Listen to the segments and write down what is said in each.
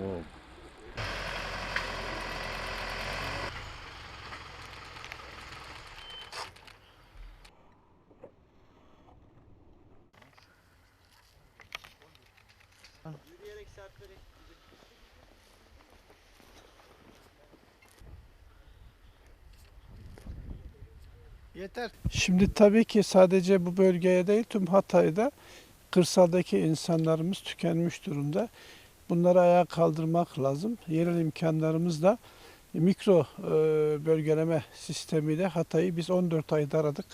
Wow. Yürüyerek Yeter. Şimdi tabii ki sadece bu bölgeye değil tüm Hatay'da kırsaldaki insanlarımız tükenmiş durumda. Bunları ayağa kaldırmak lazım. Yerel imkanlarımızla mikro e, bölgeleme sistemiyle Hatay'ı biz 14 ayda aradık.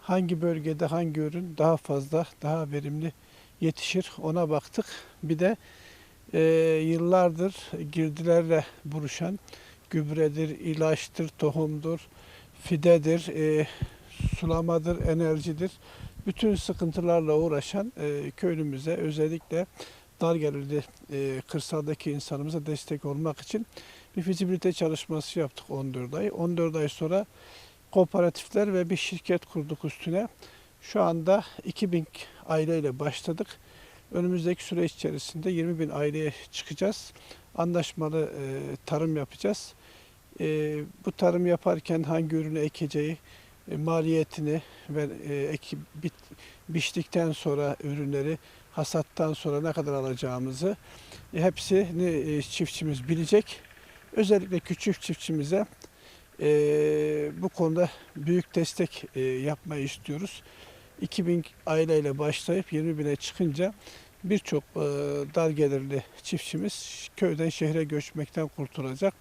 Hangi bölgede hangi ürün daha fazla, daha verimli yetişir ona baktık. Bir de e, yıllardır girdilerle buruşan gübredir, ilaçtır, tohumdur, fidedir, e, sulamadır, enerjidir. Bütün sıkıntılarla uğraşan e, köylümüze özellikle dar gelirli e, kırsaldaki insanımıza destek olmak için bir fizibilite çalışması yaptık 14 ay. 14 ay sonra kooperatifler ve bir şirket kurduk üstüne. Şu anda 2000 aileyle başladık. Önümüzdeki süreç içerisinde 20 bin aileye çıkacağız. Anlaşmalı e, tarım yapacağız. E, bu tarım yaparken hangi ürünü ekeceği, maliyetini ve e, eki, bit, biçtikten sonra ürünleri hasattan sonra ne kadar alacağımızı e, hepsini e, çiftçimiz bilecek. Özellikle küçük çiftçimize e, bu konuda büyük destek e, yapmayı istiyoruz. 2000 aileyle başlayıp 20 bine çıkınca birçok e, dar gelirli çiftçimiz köyden şehre göçmekten kurtulacak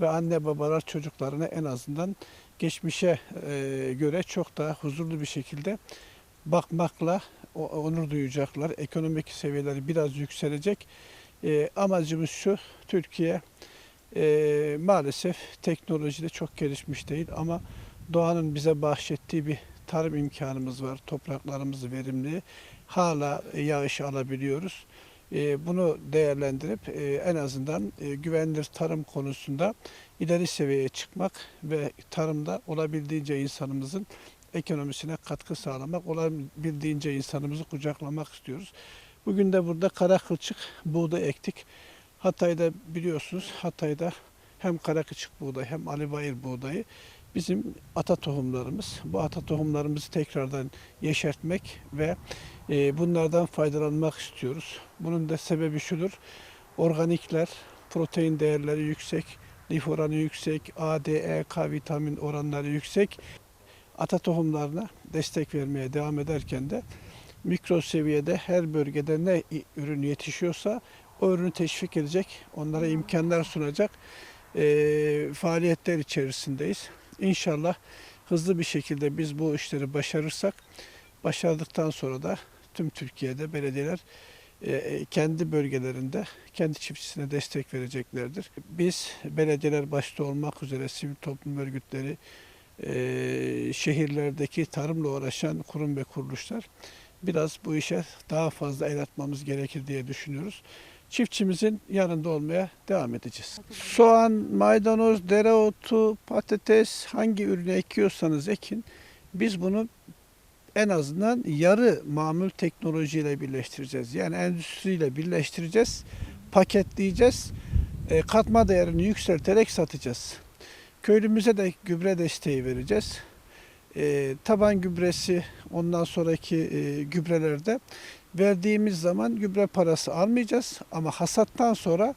ve anne babalar çocuklarına en azından geçmişe e, göre çok daha huzurlu bir şekilde bakmakla onur duyacaklar. Ekonomik seviyeleri biraz yükselecek. E, amacımız şu, Türkiye e, maalesef teknolojide çok gelişmiş değil ama doğanın bize bahşettiği bir tarım imkanımız var. Topraklarımız verimli. Hala yağış alabiliyoruz. E, bunu değerlendirip e, en azından e, güvenilir tarım konusunda ileri seviyeye çıkmak ve tarımda olabildiğince insanımızın ekonomisine katkı sağlamak, olabildiğince insanımızı kucaklamak istiyoruz. Bugün de burada kara kılçık buğday ektik. Hatay'da biliyorsunuz Hatay'da hem kara kılçık buğday hem Ali Bayır buğdayı bizim ata tohumlarımız. Bu ata tohumlarımızı tekrardan yeşertmek ve bunlardan faydalanmak istiyoruz. Bunun da sebebi şudur. Organikler, protein değerleri yüksek, lif oranı yüksek, A, D, E, K vitamin oranları yüksek. Ata tohumlarına destek vermeye devam ederken de mikro seviyede her bölgede ne ürün yetişiyorsa o ürünü teşvik edecek, onlara imkanlar sunacak e, faaliyetler içerisindeyiz. İnşallah hızlı bir şekilde biz bu işleri başarırsak, başardıktan sonra da tüm Türkiye'de belediyeler e, kendi bölgelerinde kendi çiftçisine destek vereceklerdir. Biz belediyeler başta olmak üzere sivil toplum örgütleri, e, şehirlerdeki tarımla uğraşan kurum ve kuruluşlar biraz bu işe daha fazla el atmamız gerekir diye düşünüyoruz. Çiftçimizin yanında olmaya devam edeceğiz. Soğan, maydanoz, dereotu, patates hangi ürünü ekiyorsanız ekin biz bunu en azından yarı mamul teknolojiyle birleştireceğiz. Yani endüstriyle birleştireceğiz, paketleyeceğiz, e, katma değerini yükselterek satacağız. Köylümüze de gübre desteği vereceğiz. E, taban gübresi ondan sonraki e, gübrelerde verdiğimiz zaman gübre parası almayacağız ama hasattan sonra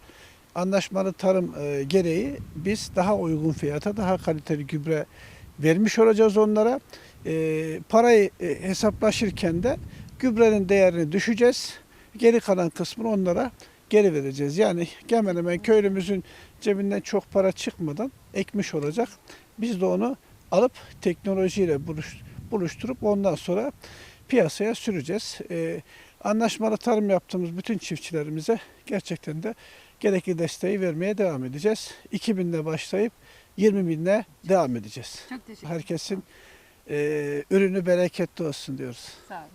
anlaşmalı tarım gereği biz daha uygun fiyata daha kaliteli gübre vermiş olacağız onlara. E, parayı e, hesaplaşırken de gübrenin değerini düşeceğiz. Geri kalan kısmını onlara geri vereceğiz. Yani hemen hemen köylümüzün cebinden çok para çıkmadan ekmiş olacak. Biz de onu alıp teknolojiyle buluş, buluşturup ondan sonra piyasaya süreceğiz. Ee, anlaşmalı tarım yaptığımız bütün çiftçilerimize gerçekten de gerekli desteği vermeye devam edeceğiz. 2000'de başlayıp 20 binle devam edeceğiz. Çok teşekkür ederim. Herkesin e, ürünü bereketli olsun diyoruz. Sağ olun.